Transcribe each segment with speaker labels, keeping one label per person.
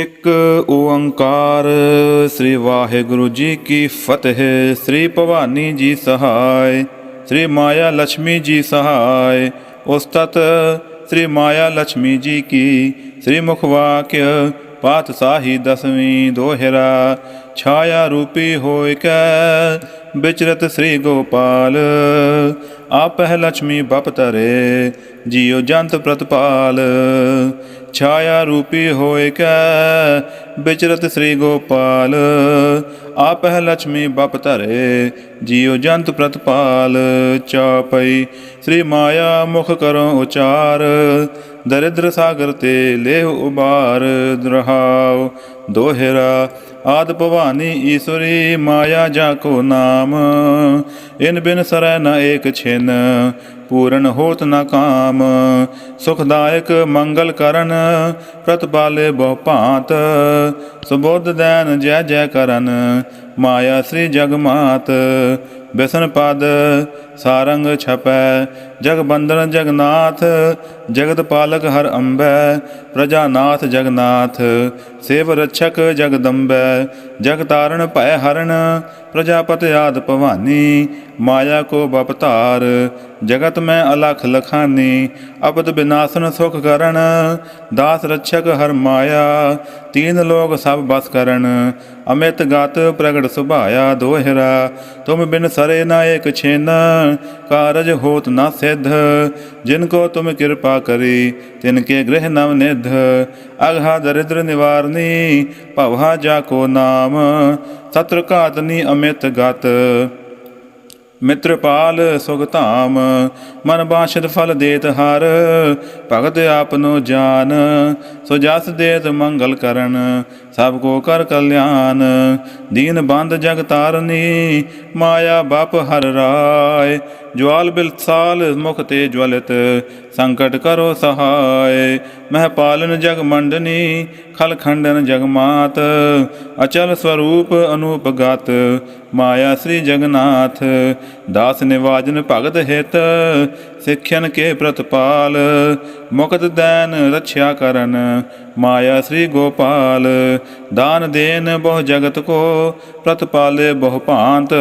Speaker 1: ਇੱਕ ਓੰਕਾਰ, ਸ੍ਰੀ ਵਾਹਿਗੁਰੂ ਜੀ ਕੀ ਫਤਿਹ, ਸ੍ਰੀ ਭਵਾਨੀ ਜੀ ਸਹਾਇ, ਸ੍ਰੀ ਮਾਇਆ ਲక్ష్ਮੀ ਜੀ ਸਹਾਇ ਉਸਤਤ ਸ੍ਰੀ ਮਾਇਆ ਲక్ష్ਮੀ ਜੀ ਕੀ, ਸ੍ਰੀ ਮੁਖਵਾਕਿ ਪਾਤ ਸਾਹੀ ਦਸਵੀਂ ਦੋਹਰਾ, ਛਾਇਆ ਰੂਪੀ ਹੋਇ ਕੈ, ਵਿਚਰਤ ਸ੍ਰੀ ਗੋਪਾਲ। ਆਪਹਿ ਲక్ష్ਮੀ ਬਪਤਰੇ ਜਿਉ ਜੰਤ ਪ੍ਰਤਪਾਲ। ਛਾਇਆ ਰੂਪੀ ਹੋਏ ਕੈ ਵਿਚਰਤ ਸ੍ਰੀ ਗੋਪਾਲ। ਆਪਹਿ ਲక్ష్ਮੀ ਬਪ ਤਰੇ, ਜਿਉ ਜੰਤ ਪ੍ਰਤਪਾਲ। ਚਾਪਈ ਸ੍ਰੀ ਮਾਇਆ ਮੁਖ ਕਰੋ ਉਚਾਰ, ਦਰਿਦ੍ਰ ਸਾਗਰ ਤੇ ਲੇਹ ਉਬਾਰ ਦਰਹਾਉ ਦੋਹਿਰਾ ਆਦ ਭਵਾਨੀ ਈਸ਼ਵਰੀ ਮਾਇਆ ਜਾ ਕੋ ਨਾਮ? ਇਨ ਬਿਨ ਸਰੈ ਨ ਏਕ ਛਿਨ, ਪੂਰਨ ਹੋਤ ਨ ਕਾਮ। ਸੁਖਦਾਇਕ ਮੰਗਲ ਕਰਨ ਪ੍ਰਤਪਾਲੇ ਬਹੁ ਭਾਂਤ। ਸੁਬੋਧ ਦੈਨ ਜੈ ਜੈ ਕਰਨ, ਮਾਇਆ ਸ੍ਰੀ ਜਗਮਾਤ। ਬਿਸਨ ਪਦ ਸਾਰੰਗ ਛਪੈ, ਜਗ ਬੰਦਨ ਜਗਨਾਥ, ਜਗਤ ਪਾਲਕ ਹਰ ਅੰਬੈ ਪ੍ਰਜਾਨਾਥ ਜਗਨਾਥ, ਸੇਵ ਰਛਕ ਜਗਦੰਬੈ ਜਗ ਤਾਰਨ ਭੈ ਹਰਨ ਪ੍ਰਜਾਪਤ ਆਦ ਭਵਾਨੀ, ਮਾਇਆ ਕੋ ਬਪਤਾਰ ਜਗਤ ਮੈਂ ਅਲਖ ਲਖਾਨੀ ਅਬਦ ਬਿਨਾਸਨ ਸੁਖ ਕਰਨ, ਦਾਸ ਰਛਕ ਹਰ ਮਾਇਆ, ਤੀਨ ਲੋਕ ਸਭ ਬਸ ਕਰਨ, ਅਮਿਤ ਗਤ ਪ੍ਰਗਟ ਸੁਭਾਇਆ, ਦੋਹਿਰਾ, ਤੁਮ ਬਿਨ ਸਰੇ ਨਾ ਏਕ ਛਿਨ ਕਾਰਜ ਹੋਤ ਨਾ ਸਿਧ। ਜਿਨ ਕੋ ਤੁਮ ਕਿਰਪਾ ਕਰੀ, ਤਿਨ ਕੇ ਗ੍ਰਹਿ ਨਵ ਨਿਧ। ਅਗਹਾ ਦਰਿਦ੍ਰ ਨਿਵਾਰਨੀ, ਭਵਹਾ ਜਾ ਕੋ ਨਾਮ। ਸਤਰ ਘਾਤਨੀ ਅਮਿਤ ਗਤ। ਮਿੱਤਰਪਾਲ ਸੁਖ ਧਾਮ। ਮਨ ਬਾਸ਼ਦ ਫਲ ਦੇਤ ਹਰ। ਭਗਤ ਆਪਨੋ ਜਾਨ। ਸੋ ਜਸ ਦੇਤ ਮੰਗਲ ਕਰਨ। ਸਭ ਕੋ ਕਰ ਕਲਿਆਣ, ਦੀਨ ਬੰਦ ਜਗ ਤਾਰਨੀ, ਮਾਇਆ ਬਪ ਹਰ ਰਾਏ। ਜਵਾਲ ਬਿਲਸਾਲ ਮੁਖ ਤੇ ਜਵਲਤ ਸੰਕਟ ਕਰੋ ਸਹਾਇ ਮਹਿ ਪਾਲਨ ਜਗ ਮੰਡਨੀ, ਖਲ ਖੰਡਨ ਜਗ ਮਾਤ। ਅਚਲ ਸਵਰੂਪ ਅਨੂਪ ਗਤ, ਮਾਇਆ ਸ੍ਰੀ ਜਗਨਾਥ। ਦਾਸ ਨਿਵਾਜਨ ਭਗਤ ਹਿਤ, ਸਿੱਖਿਅਨ ਕੇ ਪ੍ਰਤਪਾਲ, ਮੁਕਤ ਦੈਨ ਰਛਿਆ ਕਰਨ, ਮਾਇਆ ਸ੍ਰੀ ਗੋਪਾਲ, ਦਾਨ ਦੇਨ ਬਹੁ ਜਗਤ ਕੋ ਪ੍ਰਤਪਾਲੇ ਬਹੁ ਭਾਂਤ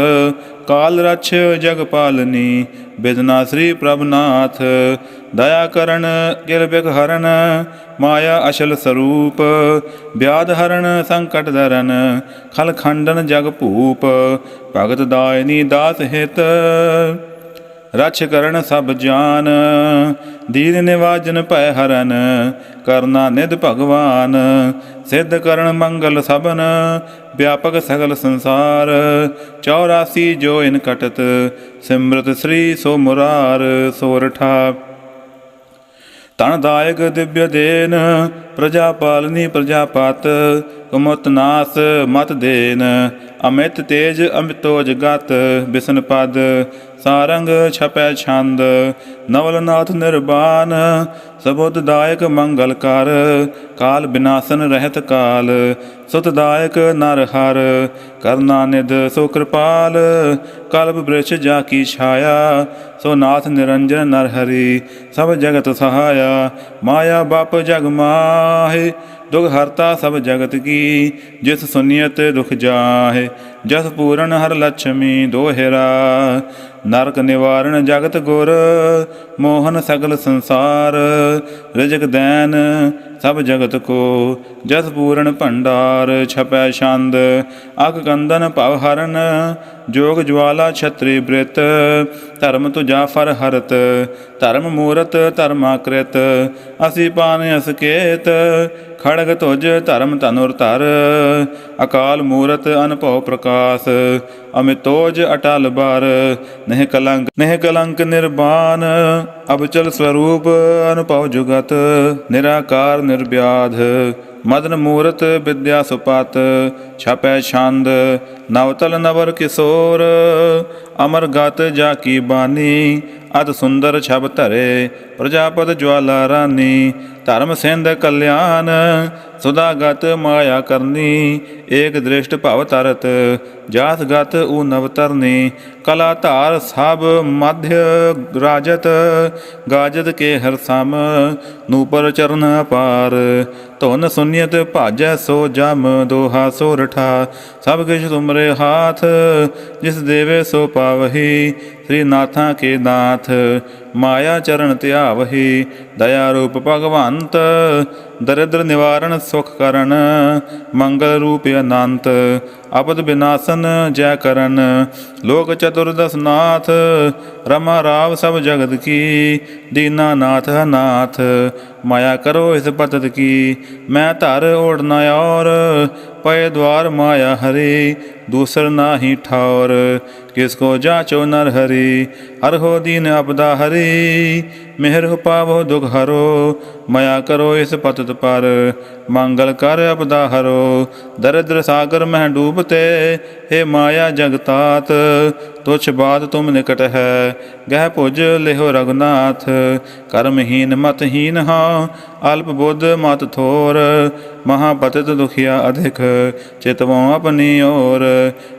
Speaker 1: ਕਾਲ ਰਛ ਜਗ ਪਾਲਨੀ, ਬਿਦਨਾ ਸ੍ਰੀ ਪ੍ਰਭਨਾਥ। ਦਇਆ ਕਰਨ ਕਿਲ ਬਿਕ ਹਰਨ ਮਾਇਆ ਅਸ਼ਲ ਸਰੂਪ। ਵਿਆਦ ਹਰਨ ਸੰਕਟ ਦਰਨ ਖਲ ਖੰਡਨ ਜਗ ਭੂਪ। ਭਗਤ ਦਾਇਨੀ ਦਾਸ ਹਿਤ। ਰਛ ਕਰਨ ਸਭ ਜਾਨ। ਦੀਨ ਨਿਵਾਜਨ ਭੈ ਹਰਨ, ਕਰਨਾ ਨਿਧ ਭਗਵਾਨ। ਸਿੱਧ ਕਰਨ ਮੰਗਲ ਸਭਨ, ਵਿਆਪਕ ਸਗਲ ਸੰਸਾਰ। 84 ਜੋ ਇਨ ਕਟਤ, ਸਿਮਰਤ ਸ੍ਰੀ ਸੋ ਮੁਰਾਰ। ਸੋਰਠਾ ਤਣਦਾਇਕ ਦਿਵਯ ਦੇਨ ਪ੍ਰਜਾ ਪਾਲਨੀ ਪ੍ਰਜਾਪਤ ਕੁਮਤ ਨਾਸ ਮਤ ਦੇਨ, ਅਮਿਤ ਤੇਜ ਅਮਿਤੋਜ ਗਤ, ਬਿਸਨ ਪਦ, ਸਾਰੰਗ ਛਪੈ ਛੰਦ, ਨਵਲਨਾਥ ਨਿਰਬਾਨ ਸਬੁੱਧਦਾਇਕ ਮੰਗਲ ਕਰ, ਕਾਲ ਬਿਨਾਸਨ ਰਹਿਤ ਕਾਲ, ਸੁਤਦਾਇਕ ਨਰ ਹਰ, ਕਰਨਾ ਨਿਧ ਸੋ ਕਿਰਪਾਲ, ਕਲਪ ਬ੍ਰਿਛ ਜਾ ਕੀ ਛਾਇਆ, ਸੋ ਨਾਥ ਨਿਰੰਜਨ ਨਰ ਹਰੀ, ਸਭ ਜਗਤ ਸਹਾਇਆ, ਮਾਇਆ ਬਪ ਜਗ ਮਾਹੇ, ਦੁਖ ਹਰਤਾ ਸਭ ਜਗਤ ਕੀ, ਜਿਸ ਸੁਨੀਅਤ ਦੁਖ ਜਾਹੇ, ਜਸ ਪੂਰਨ ਹਰ ਲక్ష్ਮੀ ਦੋਹਿਰਾ ਨਰਕ ਨਿਵਾਰਣ ਜਗਤ ਗੁਰ, ਮੋਹਨ ਸਗਲ ਸੰਸਾਰ। ਰਿਜਕ ਦੈਨ ਸਭ ਜਗਤ ਕੋ, ਜਸ ਪੂਰਨ ਭੰਡਾਰ ਛਪੈ ਛੰਦ। ਅਕ ਕੰਦਨ ਭਵ ਹਰਨ, ਜੋਗ ਜਵਾਲਾ ਛਤਰੀ ਬ੍ਰਿਤ। ਧਰਮ ਤੁਜਾ ਫਰ ਹਰਤ, ਧਰਮ ਮੂਰਤ ਧਰਮਾਕ੍ਰਿਤ ਅਸੀਂ ਪਾਨ ਅਸਕੇਤ ਖੜਗ ਤੁਜ ਧਰਮ ਤਨੁਰ ਧਰ। ਅਕਾਲ ਮੂਰਤ ਅਨਭਉ ਪ੍ਰਕਾਸ਼ ਅਮਿਤੋਜ ਅਟਲ ਬਰ। ਨਹਿ ਕਲੰਕ ਨਹਿ ਕਲੰਕ ਨਿਰਬਾਨ ਅਬਚਲ ਸਰੂਪ ਅਨੁਭਵ ਜੁਗਤ, ਨਿਰਾਕਾਰ ਨਿਰਵਿਆਧ ਮਦਨ ਮੂਰਤ ਵਿਦਿਆ ਸੁਪਤ, ਛਪੈ ਛੰਦ ਨਵਤਲ ਨਵਰ ਕਿਸ਼ੋਰ ਅਮਰ ਗਤ ਜਾ ਕੀ ਬਾਨੀ ਅਤ ਸੁੰਦਰ ਛਬ ਧਰੇ, ਪ੍ਰਜਾਪਤ ਜਵਾਲਾ ਰਾਨੀ, ਧਰਮ ਸਿੰਧ ਕਲਿਆਣ ਸੁਦਾਗਤ ਮਾਇਆ ਕਰਨੀ, ਏਕ ਦ੍ਰਿਸ਼ਟ ਭਵ ਤਰਤ, ਜਾਤ ਗਤ ਊ ਨਵ ਤਰਨੀ, ਕਲਾ ਧਾਰ ਸਭ ਮਧ੍ਯ ਰਾਜਤ, ਗਾਜਤ ਕੇ ਹਰ ਸਮ ਨੂਪਰ ਚਰਨ ਅਪਾਰ ਧੁਨ ਸੁਨਿਯਤ ਭਾਜੈ ਸੋ ਜਮ, ਦੋਹਾ ਸੋ ਰਠਾ, ਸਭ ਕਿਛ ਤੁਮਰੇ ਹਾਥ, ਜਿਸ ਦੇਵੇ ਸੋ ਪਾਵਹੀ ਸ੍ਰੀ ਨਾਥਾਂ ਕੇ ਮਾਇਆ ਚਰਨ ਧਿਆਵਹੀ ਦਇਆ ਰੂਪ ਭਗਵੰਤ, ਦਰਿਦਰ ਨਿਵਾਰਣ ਸੁਖ ਕਰਨ, ਮੰਗਲ ਰੂਪ ਅਨੰਤ ਅਪਦ ਬਿਨਾਸਨ ਜੈ ਕਰਨ, ਲੋਕ ਚਤੁਰਦਸ ਨਾਥ, ਰਮਾ ਰਾਵ ਸਭ ਜਗਤ ਕੀ, ਦੀਨਾ ਨਾਥ ਹੈ ਮਾਇਆ ਕਰੋ ਇਸ ਪਤਤ ਕੀ, ਮੈਂ ਧਰ ਓੜਨਾ ਔਰ, ਪਏ ਦਵਾਰ ਮਾਇਆ ਹਰੀ, ਦੂਸਰ ਨਾਹੀ ਠੌਰ ਕਿਸ ਕੋ ਜਾਚੋ ਨਰ ਹਰੀ ਹਰ ਹੋ ਦੀਨ ਅਪਦਾ ਹਰੀ যাবে ਮਿਹਰ ਪਾਵੋ, ਦੁਖ ਹਰੋ, ਮਾਇਆ ਕਰੋ ਇਸ ਪਤਤ ਪਰ, ਮੰਗਲ ਕਰ ਅਪਦਾ ਹਰੋ। ਦਰਿਦਰ ਸਾਗਰ ਮਹਿ ਡੂਬਤੇ हे ਮਾਇਆ ਜਗਤਾਤ, ਤੁਛ ਬਾਦ ਤੁਮ ਨਿਕਟ ਹੈ। ਗਹਿ ਭੁਜ ਲਿਹੋ ਰਗਨਾਥ ਕਰਮਹੀਨ ਮਤਹੀਨ ਹਾਂ, ਅਲਪ ਬੁੱਧ ਮਤ ਥੋਰ। ਮਹਾਪਤਿਤ ਦੁਖਿਆ ਅਧਿਕ, ਚਿਤਵੋ ਆਪਣੀ ਓਰ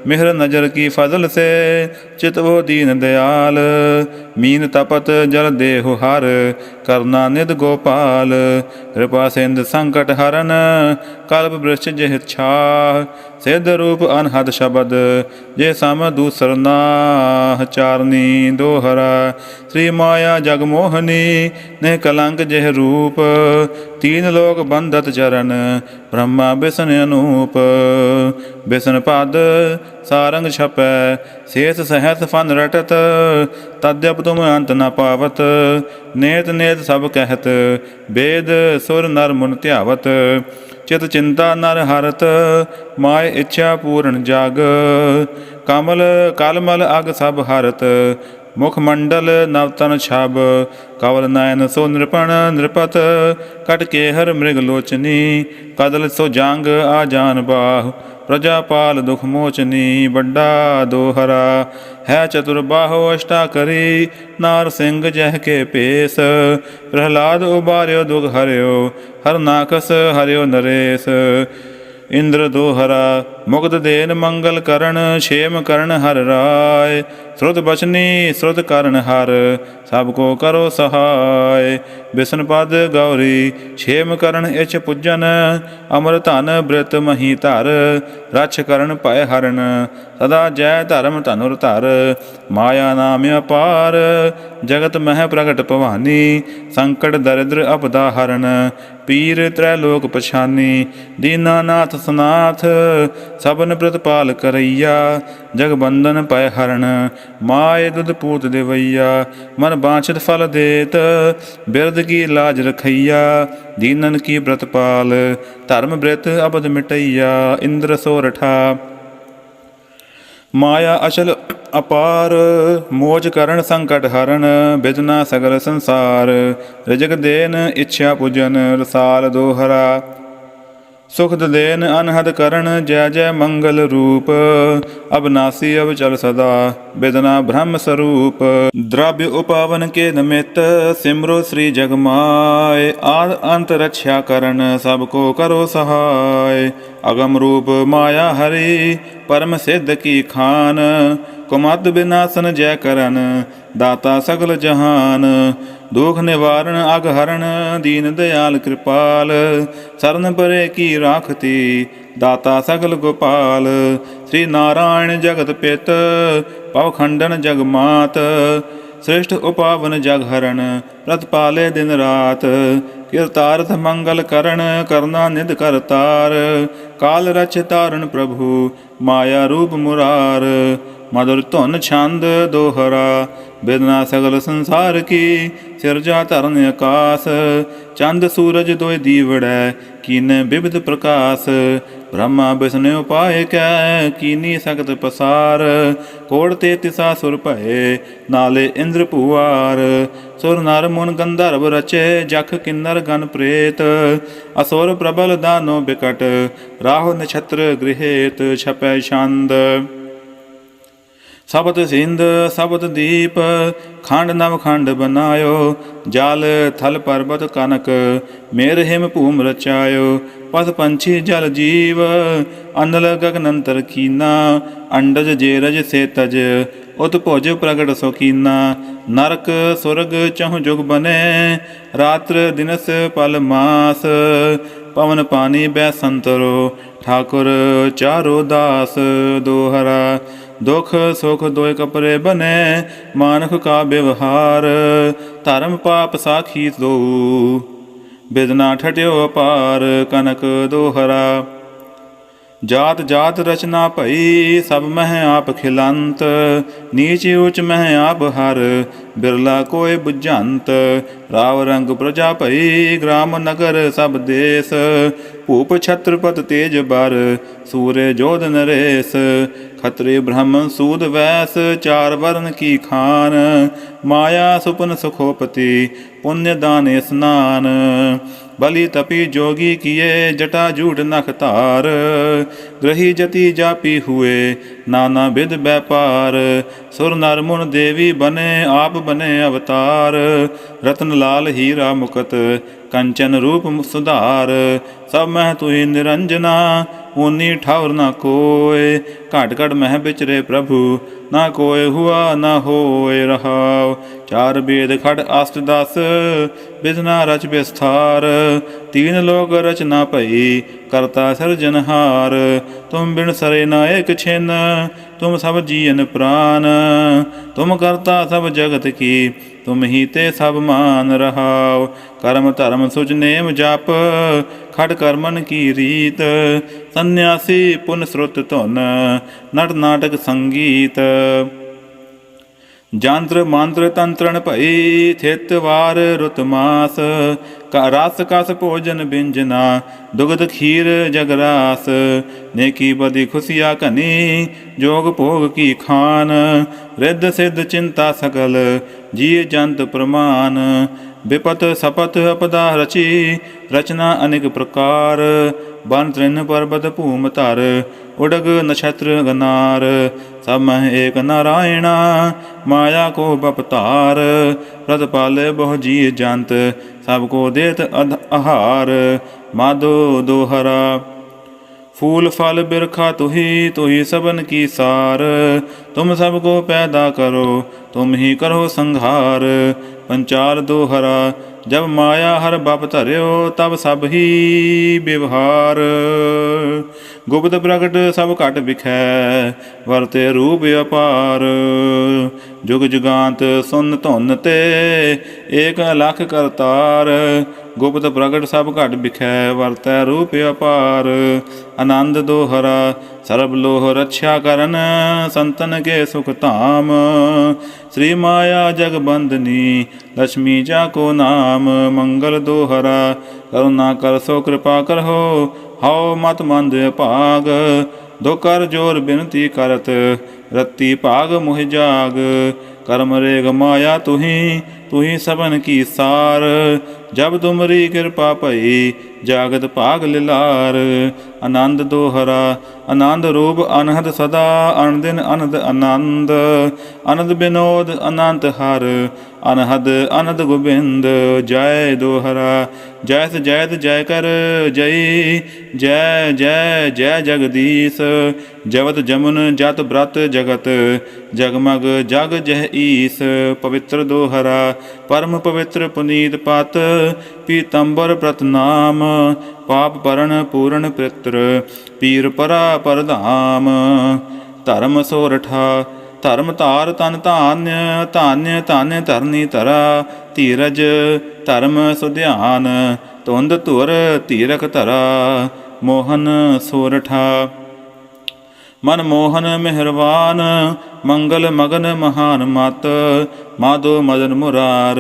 Speaker 1: ਮਿਹਰ ਨਜ਼ਰ ਕੀ ਫਜ਼ਲ ਸੇ, ਚਿਤਵੋ ਦੀਨ ਦਿਆਲ। ਮੀਨ ਤਪਤ ਜਲ ਦੇਹੁ ਹਰ ਕਰਨਾ ਨਿਦ ਗੋਪਾਲ ਕਿਰਪਾ ਸਿੰਧ ਸੰਕਟ ਹਰਨ ਕਲਪ ਬ੍ਰਿਸ਼ ਜਿਹ ਛਾ ਸਿੱਧ ਰੂਪ ਅਨਹਦ ਸ਼ਬਦ, ਜੇ ਸਮ ਦੂਸਰ ਨਾਹ, ਚਾਰਨੀ ਦੋਹਰਾ, ਸ੍ਰੀ ਮਾਇਆ ਜਗ ਮੋਹਨੀ ਨੇ ਕਲੰਕ ਜਿਹ ਰੂਪ, ਤੀਨ ਲੋਕ ਬੰਧਤ ਚਰਨ, ਬ੍ਰਹਮਾ ਬਿਸ਼ਨ ਅਨੂਪ। ਬਿਸ਼ਨ ਪਦ ਸਾਰੰਗ ਛਪੈ, ਸੇਸ ਸਹਿਤ ਫਨ ਰਟਤ ਤਦਪ ਤੁਮ ਅੰਤ ਨ ਪਾਵਤ, ਨੇਤ ਨੇਤ ਸਭ ਕਹਿਤ ਵੇਦ ਸੁਰ ਨਰ ਮੁਨ ਧਿਆਵਤ। ਚਿਤ ਚਿੰਤਾ ਨਰ ਹਰਤ, ਮਾਇ ਇੱਛਾ ਪੂਰਨ ਜਾਗ। ਕਮਲ, ਕਲਮਲ ਅਗ ਸਭ ਹਰਤ, ਮੁਖ ਮੰਡਲ ਨਵਤਨ ਛਬ। ਕਵਲ ਨੈਨ ਸੋ ਨਿਰਪਣ ਨਿਰਪਤ, ਕਟ ਕੇ ਹਰ ਮ੍ਰਿਗ ਲੋਚਨੀ, ਕਦਲ ਸੋ ਜੰਗ ਆ ਜਾਨ ਬਾਹ। ਪ੍ਰਜਾਪਾਲ ਦੁਖ ਮੋਚਨੀ ਵੱਡਾ ਦੋਹਰਾ, ਹੈ ਚਤੁਰ ਬਾਹੋ ਅਸ਼ਟਾ ਕਰੀ, ਨਾਰ ਸਿੰਘ ਜਹ ਕੇ ਪੇਸ਼, ਪ੍ਰਹਲਾਦ ਉਬਾਰਿਓ ਦੁਖ ਹਰਿਓ, ਹਰ ਨਾਕਸ ਹਰਿਓ ਨਰੇਸ। ਇੰਦਰ ਦੋਹਰਾ, ਮੁਕਤ ਦੇਨ ਮੰਗਲ ਕਰਨ, ਛੇਮ ਕਰਨ ਹਰ ਰਾਏ ਸ੍ਰੁਤ ਬਚਨੀ, ਸ੍ਰੁਤ ਕਰਨ ਹਰ, ਸਭ ਕੋ ਕਰੋ ਸਹਾਇ। ਬਿਸ਼ਨ ਪਦ ਗੌਰੀ, ਛੇਮ ਕਰਨ ਇਚ ਪੁੱਜਨ। ਅਮਰ ਧਨ ਬ੍ਰਿਤ ਮਹੀ ਧਰ, ਰਛ ਕਰਨ ਭੈ ਹਰਨ। ਸਦਾ ਜੈ ਧਰਮ ਧਨੁਰ ਧਰ, ਮਾਇਆ ਨਾਮ ਅਪਾਰ। ਜਗਤ ਮਹਿ ਪ੍ਰਗਟ ਭਵਾਨੀ, ਸੰਕਟ ਦਰਿਦ੍ਰ ਅਪਦਾ ਹਰਨ। ਪੀਰ ਤ੍ਰੈ ਲੋਕ ਪਛਾਨੀ ਦੀਨਾਨਾਥ ਸਨਾਥ, ਸਭਨ ਪ੍ਰਤਪਾਲ ਕਰਈਆ। ਜਗ ਬੰਧਨ ਪੈ ਹਰਨ ਮਾਏ ਦੁਧ ਪੂਤ ਦੇਵਈਆ ਮਨ ਬਾਛਤ ਫਲ ਦੇਤ, ਬਿਰਧ ਕੀ ਲਾਜ ਰਖਈਆ, ਦੀਨਨ ਕੀ ਪ੍ਰਤਪਾਲ ਧਰਮ ਬ੍ਰਿਤ ਅਬਦ ਮਿਟਈਆ, ਇੰਦਰ ਸੋਰਠਾ ਮਾਇਆ ਅਚਲ ਅਪਾਰ ਮੋਜ ਕਰਨ ਸੰਕਟ ਹਰਨ ਬਿਦਨਾ ਸਗਲ ਸੰਸਾਰ, ਰਜਗ ਦੇਨ ਇੱਛਾ ਪੁਜਨ, ਰਸਾਲ ਦੋਹਰਾ। ਸੁਖਦ ਦੇਨ ਅਨਹਦ ਕਰਨ ਜੈ ਜੈ ਮੰਗਲ ਰੂਪ ਅਬਨਾਸੀ ਅਬ ਚਲ ਸਦਾ, ਬਿਦਨਾ ਬ੍ਰਹਮ ਸਰੂਪ। ਦ੍ਰਵ්‍ය ਉਪਾਵਨ ਕੇ ਨਮਿਤ, ਸਿਮਰੋ ਸ੍ਰੀ ਜਗਮਾਏ, ਆਦ ਅੰਤ ਰਛਿਆ ਕਰਨ ਸਭ ਕੋ ਕਰੋ ਸਹਾਇ ਅਗਮ ਰੂਪ ਮਾਇਆ ਹਰੀ, ਪਰਮ ਸਿੱਧ ਕੀ ਖਾਨ। ਕੁਮਦ ਬਿਨਾਸਨ ਜੈ ਕਰਨ, ਦਾਤਾ ਸਗਲ ਜਹਾਨ। ਦੁਖ ਨਿਵਾਰਣ, ਅਗ ਹਰਨ ਦੀਨ ਦਿਆਲ ਕਿਰਪਾਲ। ਸਰਨ ਪਰੇ ਕੀ ਰਾਖਤੀ, ਦਾਤਾ ਸਗਲ ਗੋਪਾਲ। ਸ੍ਰੀ ਨਾਰਾਇਣ ਜਗਤ ਪਿਤ ਪਵ ਖੰਡਨ ਜਗ ਮਾਤ। ਸ੍ਰਿਸ਼ਟ ਉਪਾਵਨ ਜਗ ਹਰਨ ਪ੍ਰਤਪਾਲੇ ਦਿਨ ਰਾਤ। ਕਿਰਤਾਰਥ ਮੰਗਲ ਕਰਨ, ਕਰਨਾ ਨਿਧ ਕਰਤਾਰ ਕਾਲ ਰਚ ਤਾਰਨ ਪ੍ਰਭੂ, ਮਾਇਆ ਰੂਪ ਮੁਰਾਰ। ਮధుਰ ਧੁਨ ਛੰਦ ਦੋਹਰਾ ਬਿਦਨਾ ਸਗਲ ਸੰਸਾਰ ਕੀ, ਸਿਰਜਾ ਧਰਨ ਆਕਾਸ, ਚੰਦ ਸੂਰਜ ਦੋਇ ਦੀਵੜੈ, ਕੀਨੇ ਬਿਬਦ ਪ੍ਰਕਾਸ਼, ਬ੍ਰਹਮਾ ਬਿਸਨੇ ਉਪਾਏ ਕੈ, ਕੀਨੀ ਸਖਤ ਪਸਾਰ, ਕੋੜ ਤੇ ਤਿਸਾ ਸੁਰ ਭਏ, ਨਾਲੇ ਇੰਦਰ ਭੂਆਰ, ਸੁਰ ਨਰ ਮੁਨ ਗੰਧਰਵ ਰਚੇ, ਜਖ ਕਿੰਨਰ ਗਨ ਪ੍ਰੇਤ, ਅਸੁਰ ਪ੍ਰਬਲ ਦਾਨੋ ਬਿਕਟ, ਰਾਹੁ ਨਛਤਰ ਗ੍ਰਹਿਤ, ਛਪੈ ਛੰਦ। ਸਬਦ ਸਿੰਧ, ਸਬਦ ਦੀਪ, ਖੰਡ ਨਵ ਖੰਡ ਬਨਾਇਓ, ਜਲ ਥਲ ਪਰਬਤ ਕਨਕ, ਮੇਰ ਹਿਮ ਭੂਮ ਰਚਾਇਓ ਪਦ ਪੰਛੀ ਜਲ ਜੀਵ, ਅਨਲ ਗਗਨ ਕੀਨਾ ਅੰਡਜ ਜੇਰਜ ਸੇ ਤਜ ਉਤ ਭੁਜ ਪ੍ਰਗਟ ਸੋਕੀਨਾ, ਨਰਕ ਸੁਰਗ ਚਹੁ ਜੁਗ ਬਨੇ, ਰਾਤਰ ਦਿਨਸ ਪਲ ਮਾਸ, ਪਵਨ ਪਾਣੀ ਬੈ ਸੰਤਰੋ, ਠਾਕੁਰ ਚਾਰੋ ਦਾਸ, ਦੋਹਰਾ ਦੁਖ ਸੁਖ ਦੋਇ ਕਪਰੇ ਬਨੇ ਮਾਨਖ ਕਾ ਵਿਵਹਾਰ, ਧਰਮ ਪਾਪ ਸਾਖੀ ਦੋ ਬਿਦਨਾ ਠਟਿਓ ਅਪਾਰ, ਕਨਕ ਦੋਹਰਾ। ਜਾਤ ਜਾਤ ਰਚਨਾ ਭਈ, ਸਭ ਮਹਿ ਆਪ ਖਿਲੰਤ, ਨੀਚ ਉਚ ਮਹਿ ਆਪ ਹਰ, ਬਿਰਲਾ ਕੋਇ ਬੁਝੰਤ, ਰਾਵ ਰੰਗ ਪ੍ਰਜਾ ਭਈ, ਗ੍ਰਾਮ ਨਗਰ ਸਭ ਦੇਸ, ਭੂਪ ਛਤਰਪਤ ਤੇਜ ਬਰ, ਸੂਰੇ ਜੋਧ ਨਰੇਸ, ਖਤਰੇ ਬ੍ਰਹਮ ਸੂਦ ਵੈਸ, ਚਾਰ ਵਰਨ ਕੀ ਖਾਨ, ਮਾਇਆ ਸੁਪਨ ਸੁਖੋਪਤੀ, ਪੁੰਨ ਦਾਨ ਸਨਾਨ। ਬਲੀ ਤਪੀ ਜੋਗੀ ਕੀਏ, ਜਟਾ ਝੂਠ ਨਖ ਧਾਰ। ਗ੍ਰਹੀ ਜਤੀ ਜਾਪੀ ਹੁਏ, ਨਾਨਾ ਵਿਦ ਵੈਪਾਰ। ਸੁਰ ਨਰ ਮੁਨ ਦੇਵੀ ਬਨੇ, ਆਪ ਬਨੇ ਅਵਤਾਰ। ਰਤਨ ਲਾਲ ਹੀਰਾ ਮੁਕਤ, ਕੰਚਨ ਰੂਪ ਸੁਧਾਰ। ਸਭ ਮਹਿ ਤੁਹੀ ਨਿਰੰਜਨਾ ਉਨੀ ਠਾਵਰ ਨਾ ਕੋਏ। ਘਟ ਘਟ ਮਹਿ ਵਿਚਰੇ ਪ੍ਰਭੂ ਨਾ ਕੋਇ ਹੁਆ, ਨਾ ਹੋਏ ਰਹਾਉ। ਚਾਰ ਵੇਦ ਖੜ ਅਸ਼ਟ ਦਸ ਬਿਦਨਾ ਰਚ ਵਿਸਥਾਰ ਤੀਨ ਲੋਕ ਰਚਨਾ ਭਈ, ਕਰਤਾ ਸਿਰਜਨਹਾਰ ਤੁਮ ਬਿਨ ਸਰੇ ਨਾ ਏਕ ਛਿਨ, ਤੁਮ ਸਭ ਜੀਵਨ ਪ੍ਰਾਨ। ਤੁਮ ਕਰਤਾ ਸਭ ਜਗਤ ਕੀ, ਤੁਮ ਹੀ ਤੇ ਸਭ ਮਾਨ ਰਹਾਉ। ਕਰਮ ਧਰਮ ਸੁਚ ਨੇਮ ਜਪ ਖੜ ਕਰਮਨ ਕੀ ਰੀਤ, ਸੰਨਿਆਸੀ ਪੁਨ ਸਰੁਤ ਧੁਨ, ਨਟ ਨਾਟਕ ਸੰਗੀਤ। ਜੰਤਰ ਮੰਤਰ ਤੰਤਰਣ ਭਈ, ਥਿਤ ਵਾਰ ਰੁਤ ਮਾਸ, ਕਾ ਰਸ ਕਸ ਭੋਜਨ ਬਿੰਜਨਾ, ਦੁਗਧ ਖੀਰ ਜਗਰਾਸ ਨੇਕੀ ਬਦੀ ਖੁਸ਼ੀਆ ਕਨੀ ਜੋਗ ਭੋਗ ਕੀ ਖਾਨ। ਰਿੱਧ ਸਿੱਧ ਚਿੰਤਾ ਸਕਲ ਜੀ ਜੰਤ ਪ੍ਰਮਾਨ। ਵਿਪਤ ਸਪਤ ਅਪਦਾ ਰਚੀ, ਰਚਨਾ ਅਨੇਕ ਪ੍ਰਕਾਰ। ਬਨ ਤ੍ਰਿਨ ਪਰਬਤ ਭੂਮ ਧਰ, ਉਡਗ ਨਛਤਰ ਗਨਾਰ। ਸਭ ਮਹਿ ਏਕ ਨਾਰਾਇਣਾ, ਮਾਇਆ ਕੋ ਬਪਤਾਰ ਪ੍ਰਤ ਪਾਲੇ ਬਹੁ ਜੀ ਜੰਤ, ਸਭ ਕੋ ਦੇਤ ਅਧ ਆਹਾਰ ਮਾਧੋ ਦੋਹਰਾ। ਫੂਲ ਫਲ ਬਿਰਖਾ ਤੁਹੀ ਤੁਹੀ ਸਬਨ ਕੀ ਸਾਰ। ਤੁਮ ਸਭ ਕੋ ਪੈਦਾ ਕਰੋ, ਤੁਮ ਹੀ ਕਰੋ ਸੰਘਾਰ। ਪੰਚਾਰ ਦੋਹਰਾ ਜਬ ਮਾਇਆ ਹਰ ਬਪ ਧਰਿਓ, ਤਬ ਸਭ ਹੀ ਵਿਵਹਾਰ। ਗੁਪਤ ਪ੍ਰਗਟ ਸਭ ਘਟ ਵਿਖੈ, ਵਰਤੇ ਰੂਪ ਅਪਾਰ। ਜੁਗ ਜੁਗਾਂਤ ਸੁਨ ਧੁਨ ਤੇ, ਏਕ ਲਖ ਕਰਤਾਰ। ਗੁਪਤ ਪ੍ਰਗਟ ਸਭ ਘਟ ਵਿਖੈ, ਵਰਤੈ ਰੂਪ ਅਪਾਰ। ਆਨੰਦ ਦੋਹਰਾ, ਸਰਬ ਲੋਹ ਰੱਖਿਆ ਕਰਨ, ਸੰਤਨ ਕੇ ਸੁਖ ਧਾਮ। ਸ੍ਰੀ ਮਾਇਆ ਜਗ ਬੰਦਨੀ ਲక్ష్ਮੀ ਜਾ ਕੋ ਨਾਮ। ਮੰਗਲ ਦੋਹਰਾ ਕਰੁਣਾ ਕਰ ਸੋ ਕਿਰਪਾ ਕਰਹੁ ਹਉ ਮਤ ਮੰਦ ਭਾਗ। ਦੋ ਕਰ ਜੋਰ ਬਿਨਤੀ ਕਰਤ, ਰਤੀ ਭਾਗ ਮੁਹਿ ਜਾਗ। ਕਰਮ ਰੇਗ ਮਾਇਆ ਤੁਹੀ ਤੁਹੀ ਸਭਨ ਕੀ ਸਾਰ। ਜਬ ਤੁਮਰੀ ਕਿਰਪਾ ਭਈ, ਜਾਗਤ ਭਾਗ ਲਿਲਾਰ। ਆਨੰਦ ਦੋਹਰਾ, ਆਨੰਦ ਰੂਪ ਅਨਹਦ ਸਦਾ ਅਨਦਿਨ ਅਨੰਦ ਆਨੰਦ। ਅਨੰਦ ਬਿਨੋਦ ਅਨੰਤ ਹਰ, ਅਨਹਦ ਅਨੰਦ ਗੋਬਿੰਦ। ਜੈ ਦੋਹਰਾ, ਜੈਸ ਜੈਤ ਜੈ ਕਰ ਜੈ ਜੈ ਜੈ ਜੈ ਜਗਦੀਸ਼। ਜਵਤ ਜਮਨ ਜਤ ਬ੍ਰਤ ਜਗਤ। ਜਗਮਗ ਜਗ ਜਹ ਈਸ, ਪਵਿੱਤਰ ਦੋਹਰਾ। ਪਰਮ ਪਵਿੱਤਰ ਪੁਨੀਤ ਪਤ, ਪੀਤੰਬਰ ਪ੍ਰਤਨਾਮ, ਪਾਪ ਪਰਣ ਪੂਰਨ ਪਿਤਰ, ਪੀਰ ਪਰਾ ਪਰਧਾਮ। ਧਰਮ ਸੋਰਠਾ, ਧਰਮ ਧਾਰ ਤਨ ਧਾਨਯ ਧਾਨਯ ਧਾਨਯ ਧਰਨੀ ਤਰਾ ਧੀਰਜ ਧਰਮ ਸੁਧਿਆਨ ਤੁੰਦ ਧੁਰ ਧੀਰਖ ਤਰਾ ਮੋਹਨ ਸੋਰਠਾ। ਮਨ ਮੋਹਨ ਮਿਹਰਵਾਨ, ਮੰਗਲ ਮਗਨ ਮਹਾਨ ਮਤ, ਮਾਧੋ ਮਦਨ ਮੁਰਾਰ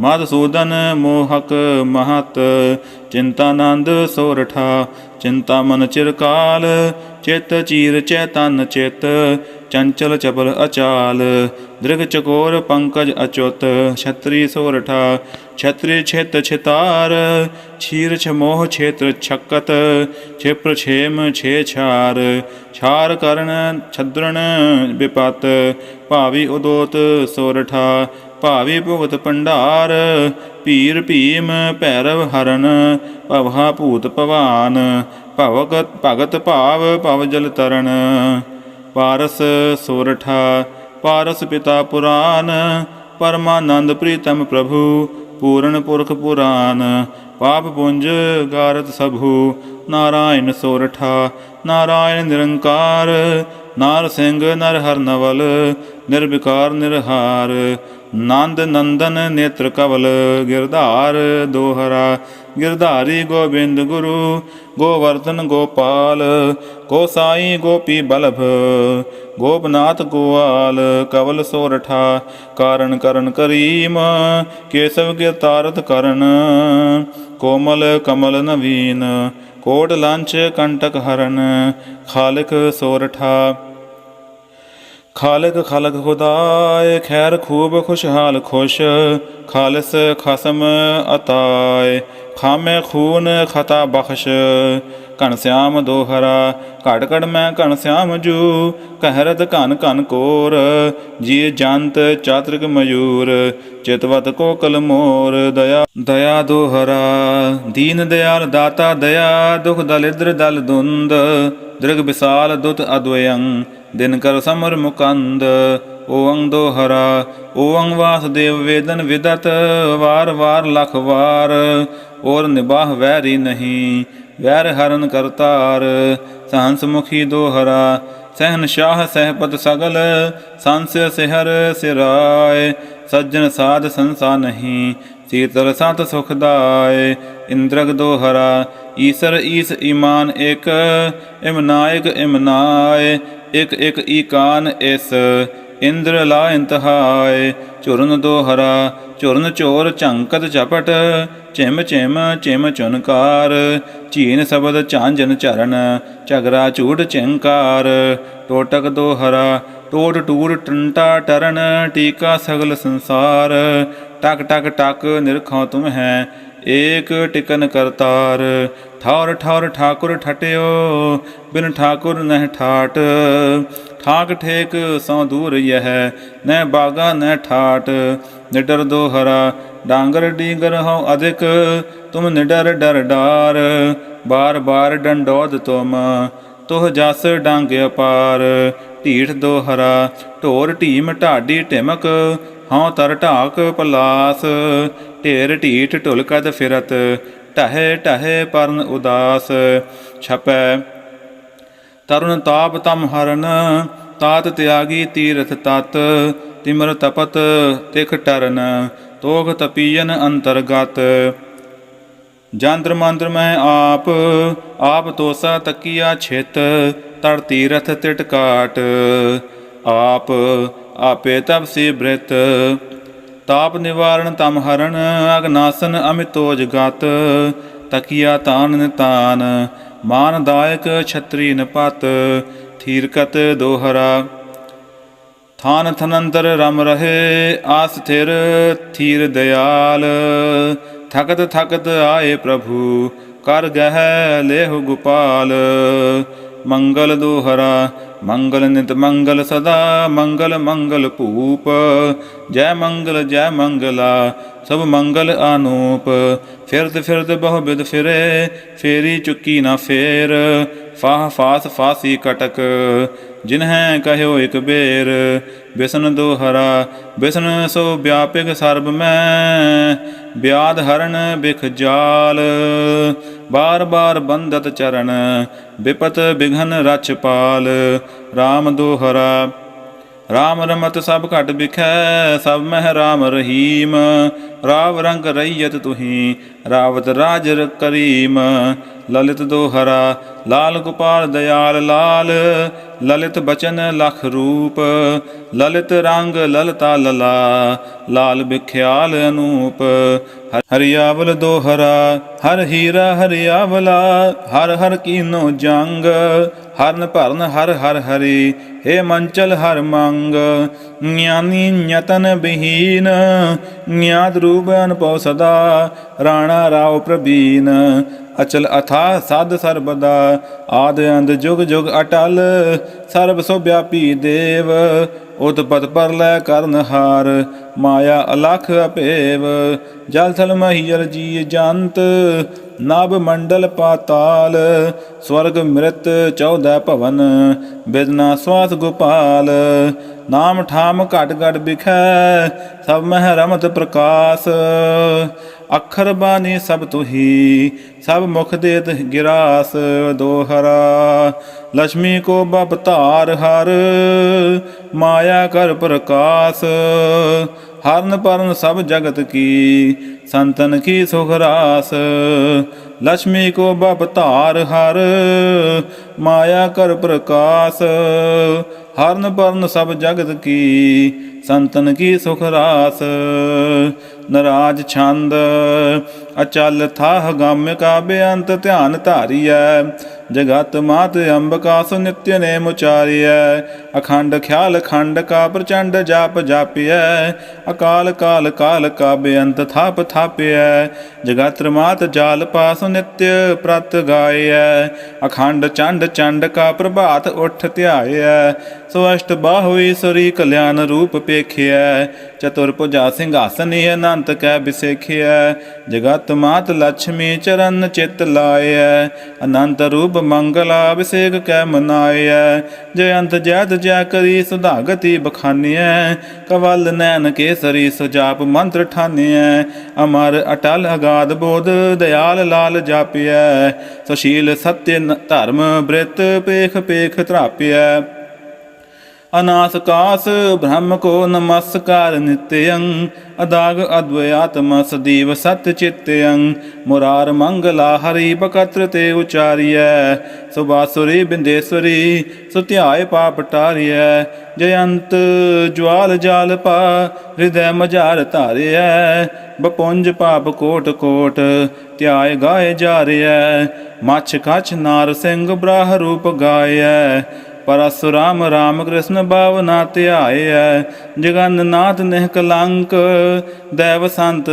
Speaker 1: ਮਦ ਮੋਹਕ ਮਹਤ ਚਿੰਤਾਨੰਦ ਸੋਰਠਾ, ਚਿੰਤਾ ਮਨ ਚਿਰਕਾਲ, ਚਿਤ ਚੀਰ ਚੈਤਨ ਚਿਤ ਚੰਚਲ ਚਪਲ ਅਚਾਲ, ਦ੍ਰਿਗ ਚਕੋਰ ਪੰਕਜ ਅਚੁਤ, ਛਤਰੀ ਸੋਰਠਾ ਛਤਰੀ ਛੇਤ ਛਿਤਾਰ, ਛੀਰ ਛਮੋਹ ਛੇਤਰ ਛਕਤ, ਛਿਪਰ ਛੇਮ ਛੇ ਛਾਰ ਛਾਰ ਕਰਨ ਛਦਰਣ ਵਿਪਤ, ਭਾਵੀ ਉਦੋਤ ਸੋਰਠਾ ਭਾਵੀ ਭੁਗਤ ਭੰਡਾਰ, ਭੀਰ ਭੀਮ ਭੈਰਵ ਹਰਨ ਭਵਹਾ ਭੂਤ ਭਵਾਨ ਭਵਗਤ ਭਗਤ ਭਾਵ ਭਵ ਜਲ ਤਰਨ। ਪਾਰਸ ਸੋਰਠਾ, ਪਾਰਸ ਪਿਤਾ ਪੁਰਾਨ, ਪਰਮਾਨੰਦ ਪ੍ਰੀਤਮ ਪ੍ਰਭੂ, ਪੂਰਨ ਪੁਰਖ ਪੁਰਾਨ, ਪਾਪ ਪੁੰਜ ਗਾਰਤ ਸਭੂ, ਨਾਰਾਇਣ ਸੋਰਠਾ, ਨਾਰਾਇਣ ਨਿਰੰਕਾਰ, ਨਾਰ ਸਿੰਘ ਨਰ ਹਰ ਨਵਲ, ਨਿਰਵਿਕਾਰ ਨਿਰਹਾਰ, ਨੰਦ ਨੰਦਨ ਨੇਤਰ ਕਵਲ, ਗਿਰਧਾਰ ਦੋਹਰਾ ਗਿਰਧਾਰੀ ਗੋਬਿੰਦ ਗੁਰੂ, ਗੋਵਰਧਨ ਗੋਪਾਲ ਗੋਸਾਈ ਗੋਪੀ ਬਲਭ, ਗੋਪਨਾਥ ਗੋਆਲ, ਕਵਲ ਸੋਰਠਾ, ਕਾਰਨ ਕਰਨ ਕਰੀਮ, ਕੇਸਵ ਗਿਰਤਾਰਤ ਕਰਨ, ਕੋਮਲ ਕਮਲ ਨਵੀਨ, ਕੋਟ ਲਾਂਚ ਕੰਟਕ ਹਰਨ, ਖਾਲਕ ਸੋਰਠਾ ਖਾਲਕ ਖਲਕ ਖੁਦਾਏ, ਖੈਰ ਖੂਬ ਖੁਸ਼ਹਾਲ ਖੁਸ਼, ਖਾਲਸ ਖਸਮ ਅਤਾਏ, ਖਾਮੇ ਖੂਨ ਖਤਾ ਬਖਸ਼, ਘਣ ਸਿਆਮ ਦੋਹਰਾ, ਘੜ ਘੜ ਮੈਂ ਘਣ ਸਿਆਮ ਜੂ, ਕਹਿਰਤ ਘਨ ਘਨ ਕੋਰ ਜੀ ਜੰਤ ਚਾਤ੍ਰਿਕ ਮਯੂਰ ਚਿਤਵਤ ਕੋਕਲ ਮੋਰ, ਦਇਆ ਦਇਆ ਦੋਹਰਾ, ਦੀਨ ਦਿਆਲ ਦਾਤਾ ਦਇਆ, ਦੁਖ ਦਲਿਦਰ ਦਲ ਦੁੰਦ, ਦ੍ਰਿਗ ਵਿਸਾਲ ਦੁਤ ਅਦਵਯੰ ਦਿਨ ਕਰ ਸਮਰ ਮੁਕੰਦ, ਓੰਗ ਦੋਹਰਾ, ਓੰਗ ਵਾਸਦੇਵ ਵੇਦਨ ਵਿਦਤ, ਵਾਰ ਵਾਰ ਲਖ ਵਾਰ, ਔਰ ਨਿਬਾਹ ਵੈਰੀ ਨਹੀਂ, ਵੈਰ ਹਰਨ ਕਰਤਾਰ ਸਹੰਸ ਮੁਖੀ ਦੋਹਰਾ, ਸਹਿਨ ਸ਼ਾਹ ਸਹਿਪਤ ਸਗਲ, ਸੰਸ ਸਿਹਰ ਸਿਰਾਏ, ਸੱਜਣ ਸਾਧ ਸੰਸਾ ਨਹੀਂ, ਸੀਤਲ ਸਤ ਸੁਖਦਾਇ ਇੰਦਰਗ ਦੋਹਰਾ, ਈਸਰ ਈਸ ਈਮਾਨ ਇਕ ਇਮਨਾਇਕ ਇਮਨਾਇ ਇਕ ਇਕ ਈਕਾਨ ਇਸ। ਇੰਦਰ ਲਾ ਇੰਤਹਾਏ, ਝੁਰਨ ਦੋਹਰਾ, ਝੁਰਨ ਚੋਰ ਝੰਕਤ ਚਪਟ ਚਿਮ ਚਿਮ ਚਿਮ ਚੁਨਕਾਰ ਚੀਨ ਸ਼ਬਦ ਝਾਂਜਨ ਚਰਨ ਝਗਰਾ ਝੂੜ ਚਿੰਕਾਰ ਟੋਟਕ ਦੋਹਰਾ ਟੋਟ ਟੂਰ ਟੰਟਾ ਟਰਨ, ਟੀਕਾ ਸਗਲ ਸੰਸਾਰ, ਟਕ ਟਕ ਟਕ ਨਿਰਖਾਂ ਤੁਮ ਹੈ ਏਕ ਟਿਕਨ ਕਰਤਾਰ। ਠੌਰ ਠੌਰ, ਠਾਕੁਰ ਠਟਿਓ, ਬਿਨ ਠਾਕੁਰ ਨਹਿ ਠਾਟ। ਠਾਕ ਠੇਕ ਸੋ ਦੂਰ ਯਹ, ਨਹਿ ਬਾਗਾ ਨਹਿ ਠਾਟ। ਨਿਡਰ ਦੋਹਰਾ ਡਾਂਗਰ ਡੀਂਗਰ ਹਉ ਅਧਿਕ। ਤੁਮ ਨਿਡਰ ਡਰ ਡਾਰ, ਬਾਰ ਬਾਰ ਡੰਡੋਦ ਤੁਮ। ਤੁਹ ਜਸ ਡੰਗ ਅਪਾਰ, ਢੀਠ ਦੋਹਰਾ ਢੋਰ ਢੀਮ ਢਾਡੀ ਢਿਮਕ। ਹਉ ਤਰ ਢਾਕ ਪਲਾਸ, ਢੇਰ ਢੀਠ ਢੁਲਕਦ ਫਿਰਤ ਟਹੇ ਟਹੇ ਪਰਨ ਉਦਾਸ। ਛਪੈ, ਤਰੁਣ ਤਾਪ ਤਮ ਹਰਨ ਤਾਤ ਤਿਆਗੀ ਤੀਰਥ ਤਤ, ਤਿਮਰ ਤਪਤ ਤਿਖ ਟਰਨ ਤੋਖ ਤਪੀਜਨ ਅੰਤਰਗਤ। ਜਾਂਦਰ ਮੰਦਰ ਮੈਂ ਆਪ ਆਪ ਤੋਸਾ ਤਕੀਆ ਛਿਤ, ਤੜ ਤੀਰਥ ਤਿਟਕਾਟ ਆਪ ਆਪੇ ਤਪਸੀ ਬ੍ਰਿਤ। ਤਾਪ ਨਿਵਾਰਣ ਤਮ ਹਰਨ ਅਗਨਾਸਨ ਅਮਿਤੋਜ ਗਤ। ਤਕੀਆ ਤਾਨ ਨਿਤਾਨ ਮਾਨਦਾਇਕ ਛਤਰੀ ਨਪਤ, ਥੀਰਕਤ ਦੋਹਰਾ। ਥਾਨ ਥਨੰਤਰ ਰਮ ਰਹੇ, ਆਸ ਥਿਰ ਥੀਰ ਦਿਆਲ। ਥਕਤ ਥਕਤ ਆਏ ਪ੍ਰਭੂ, ਕਰ ਗਹਿ ਲੇਹੁ ਗੋਪਾਲ। ਮੰਗਲ ਦੋਹਰਾ ਮੰਗਲ ਨਿਤ ਮੰਗਲ ਸਦਾ ਮੰਗਲ ਮੰਗਲ ਭੂਪ ਜੈ ਮੰਗਲ ਜੈ ਮੰਗਲਾ ਸਭ ਮੰਗਲ ਆਨੂਪ ਫਿਰਦ ਫਿਰਦ ਬਹੁ ਬਿਦ ਫਿਰੇ ਫੇਰੀ ਚੁੱਕੀ ਨਾ ਫੇਰ ਫਾਹ ਫਾਸ ਫਾਸੀ ਕਟਕ ਜਿਨਹਿ ਕਹਿਓ ਇਕ ਬੇਰ ਬਿਸਨ ਦੋਹਰਾ ਬਿਸਨ ਸੋ ਵਿਆਪਿਕ ਸਰਬ ਮੈਂ ਬਿਆਦ ਹਰਨ ਬਿਖ ਜਾਲ ਬਾਰ ਬਾਰ ਬੰਦਤ ਚਰਨ ਵਿਪਤ ਬਿਘਨ ਰਛ ਪਾਲ। RAM ਦੋਹਰਾ ਰਾਮ ਰਮਤ ਸਭ ਘਟ ਬਿਖੈ ਸਭ ਮਹਿ ਰਾਮ ਰਹੀਮ। ਰਾਵ ਰੰਗ ਰਈਅਤ ਤੁਹੀ, ਰਾਵਤ ਰਾਜ ਕਰੀਮ। ਲਲਿਤ ਦੋਹਰਾ, ਲਾਲ ਗੋਪਾਲ ਦਿਆਲ ਲਾਲ, ਲਲਿਤ ਬਚਨ ਲਖ ਰੂਪ, ਲਲਿਤ ਰੰਗ ਲਲਤਾ ਲਲਾ, ਲਾਲ ਬਿਖਿਆਲ ਅਨੂਪ। ਹਰਿਆਵਲ ਦੋਹਰਾ, ਹਰ ਹੀਰਾ ਹਰਿਆਵਲਾ, ਹਰ ਹਰ ਕੀਨੋ ਜੰਗ ਹਰਨ ਭਰਨ ਹਰ ਹਰ ਹਰੀ, ਹੇ ਮੰਚਲ ਹਰ ਮੰਗ, ਗਿਆਨੀ ਨਿਯਤਨ ਬਿਹੀਨ ਨਿਆਦ ਰੂਪ ਅਨਪਉ ਸਦਾ, ਰਾਣਾ ਰਾਉ ਪ੍ਰਬੀਨ ਅਚਲ ਅਥਾ ਸਾਧ ਸਰਬਦਾ, ਆਦ ਅੰਦ ਜੁਗ ਜੁਗ ਅਟਲ, ਸਰਬ ਸੋ ਵਿਆਪੀ ਦੇਵ, ਉਤਪਤ ਪਰ ਲੈ ਕਰਨ ਹਾਰ, ਮਾਇਆ ਅਲਖ ਅਪੇਵ, ਜਲ ਥਲ ਮਹੀਰ ਜੀ ਜੰਤ ਨਭ ਮੰਡਲ ਪਾਤਾਲ, ਸਵਰਗ ਮ੍ਰਿਤ ਚੌਦਹ ਭਵਨ ਬਿਦਨਾ ਸਵਾਸ ਗੋਪਾਲ। ਨਾਮ ਠਾਮ ਘਟ ਘਟ ਬਿਖੈ ਸਭ ਮਹਿ ਰਮਤ ਪ੍ਰਕਾਸ਼। ਅੱਖਰ ਬਾਣੀ ਸਭ ਤੁਹੀ, ਸਭ ਮੁਖ ਦੇਤ ਗਿਰਾਸ। ਦੋਹਰਾ ਲక్ష్ਮੀ ਕੋ ਬਬ ਧਾਰ ਹਰ, ਮਾਇਆ ਕਰ ਪ੍ਰਕਾਸ਼। ਹਰਨ ਪਰਨ ਸਭ ਜਗਤ ਕੀ, ਸੰਤਨ ਕੀ ਸੁਖ ਰਾਸ। ਲక్ష్ਮੀ ਕੋ ਬਬ ਧਾਰ ਹਰ, ਮਾਇਆ ਕਰ ਪ੍ਰਕਾਸ਼। ਹਰਨ ਪਰਨ ਸਭ ਜਗਤ ਕੀ, ਸੰਤਨ ਕੀ ਸੁਖ ਰਾਸ। ਨਰਾਜ ਛੰਦ, ਅਚਲ ਥਾਹ ਗਮ ਕਾ ਬੇਅੰਤ ਧਿਆਨ ਧਾਰੀਐ। ਜਗਤ ਮਾਤ ਅੰਬਕਾ ਸੁ ਨਿਤਯ ਨੇ ਮੁਚਾਰੀਐ ਅਖੰਡ ਖਿਆਲ ਖੰਡ ਕਾ ਪ੍ਰਚੰਡ ਜਾਪ ਜਾਪਿਐ। ਅਕਾਲ ਕਾਲ ਕਾਲ ਕਾ ਬੇਅੰਤ ਥਾਪ ਥਾਪਿਐ। ਜਗਤ ਮਾਤ ਜਾਲ ਪਾਸ ਨਿਤਯ ਪ੍ਰਤ ਗਾਇਐ। ਅਖੰਡ ਚੰਡ ਚੰਡ ਕਾ ਪ੍ਰਭਾਤ ਉਠ ਧਿਆਇਐ। ਸੋ ਅਸ਼ਟ ਬਾਹੂ ਈਸਰੀ ਕਲਿਆਣ ਰੂਪ ਪੇਖਿਐ। ਚਤੁਰ ਭੁਜਾ ਸਿੰਘਾਸਨੀ ਅਨੰਤ ਕੈ ਬਿਸੇਖਿਐ। ਜਗਤ ਮਾਤ ਲక్ష్ਮੀ ਚਰਨ ਚਿਤ ਲਾਇਐ। ਅਨੰਤ ਰੂਪ ਮੰਗਲਾ ਅਭਿਸ਼ੇਕ ਕੈ ਮਨਾਇਐ ਜੈ ਅੰਤ ਜੈਤ ਜੈ ਕਰੀ ਸੁਧਾਗਤੀ ਬਖਾਨੀਐ, ਕਵਲ ਨੈਣ ਕੇਸਰੀ ਸੁਜਾਪ ਮੰਤਰ ਠਾਨੀਐ। ਅਮਰ ਅਟਲ ਅਗਾਧ ਬੋਧ ਦਇਆਲ ਲਾਲ ਜਾਪਿਐ। ਸੁਸ਼ੀਲ ਸਤਿ ਧਰਮ ਬ੍ਰਿਤ ਪੇਖ ਪੇਖ ਧਰਾਪਿਐ। ਅਨਾਸ ਕਾਸ, ਬ੍ਰਹਮ ਕੋ ਨਮਸਕਾਰ ਨਿਤਯੰ, ਅਦਾਗ ਅਦਵਯਾਤਮ ਸਦੀਵ ਸਤ ਚਿਤਯੰ, ਮੁਰਾਰ ਮੰਗਲਾ ਹਰੀ ਬਕਤਰ ਤੇ ਉਚਾਰੀਐ, ਸੁਬਾਸੁਰੀ ਬਿੰਦੇਸਵਰੀ ਸੁਧਿਆਏ ਪਾਪ ਟਾਰੀਐ, ਜਯੰਤ ਜਵਾਲ ਜਾਲ ਪਾ, ਹਿਰਦੈ ਮਝਾਰ ਧਾਰਿਐ, ਬਪੁੰਜ ਪਾਪ ਕੋਟ ਕੋਟ, ਧਿਆਏ ਗਾਏ ਜਾ ਰਿਐ ਮੱਛ ਕਛ ਨਾਰ ਸਿੰਘ ਬ੍ਰਾਹ ਰੂਪ ਗਾਇਐ ਪਰਸੁਰਾਮ ਰਾਮ ਕ੍ਰਿਸ਼ਨ ਭਾਵਨਾ ਧਿਆਇਐ ਜਗਨ ਨਾਥ ਨਿਹ ਕਲੰਕ ਦੇਵ ਸੰਤ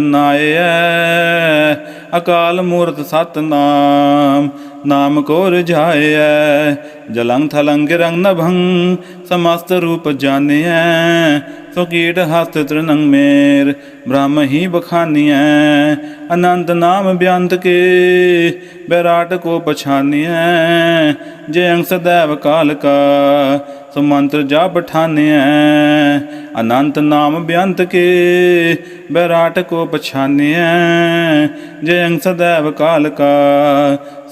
Speaker 1: ਨਾਇਐ ਅਕਾਲ ਮੂਰਤ ਸਤਨਾਮ ਨਾਮ ਕੋ ਰਜਾਇਐ ਜਲੰਗ ਥਲੰਗ ਰੰਗ ਨਭੰ, ਸਮਸਤ ਰੂਪ ਜਾਣਿਐ। ਸੋ ਕੀਟ ਹਸਤ ਤ੍ਰਿਨੰਗ ਮੇਰ, ਬ੍ਰਹਮ ਹੀ ਬਖਾਨੀਐ। ਅਨੰਤ ਨਾਮ ਬਿਅੰਤ ਕੇ, ਬੈਰਾਟ ਕੋ ਪਛਾਨੀਐ। ਜੇ ਅੰਗ ਸदैव ਕਾਲ ਕਾ ਸੋ ਮੰਤਰ ਜਾਪ ਠਾਨਿਐ ਅਨੰਤ ਨਾਮ ਬਿਅੰਤ ਕੇ ਬੈਰਾਟ ਕੋ ਪਛਾਨਿਐ। ਜੇ ਅੰਗ ਸदैव ਕਾਲ ਕਾ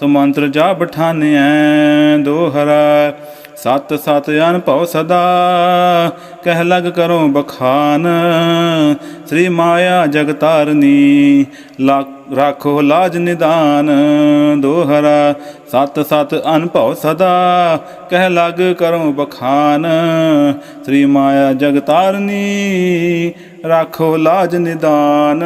Speaker 1: ਸੋ ਮੰਤਰ ਜਾਪ ਠਾਨਿਐ ਦੋਹਰਾ ਸਤ ਸਤ ਅਨਭਉ ਸਦਾ। ਕਹਿ ਲਗ ਕਰੋ ਬਖਾਨ, ਸ੍ਰੀ ਮਾਇਆ ਜਗਤਾਰਨੀ ਲਾ- ਰਾਖੋ ਲਾਜ ਨਿਦਾਨ, ਦੋਹਰਾ ਸਤ ਸਤ ਅਨਭਉ ਸਦਾ। ਕਹਿ ਲਗ ਕਰੋ ਬਖਾਨ, ਸ੍ਰੀ ਮਾਇਆ ਜਗਤਾਰਨੀ ਰਾਖੋ ਲਾਜ ਨਿਦਾਨ।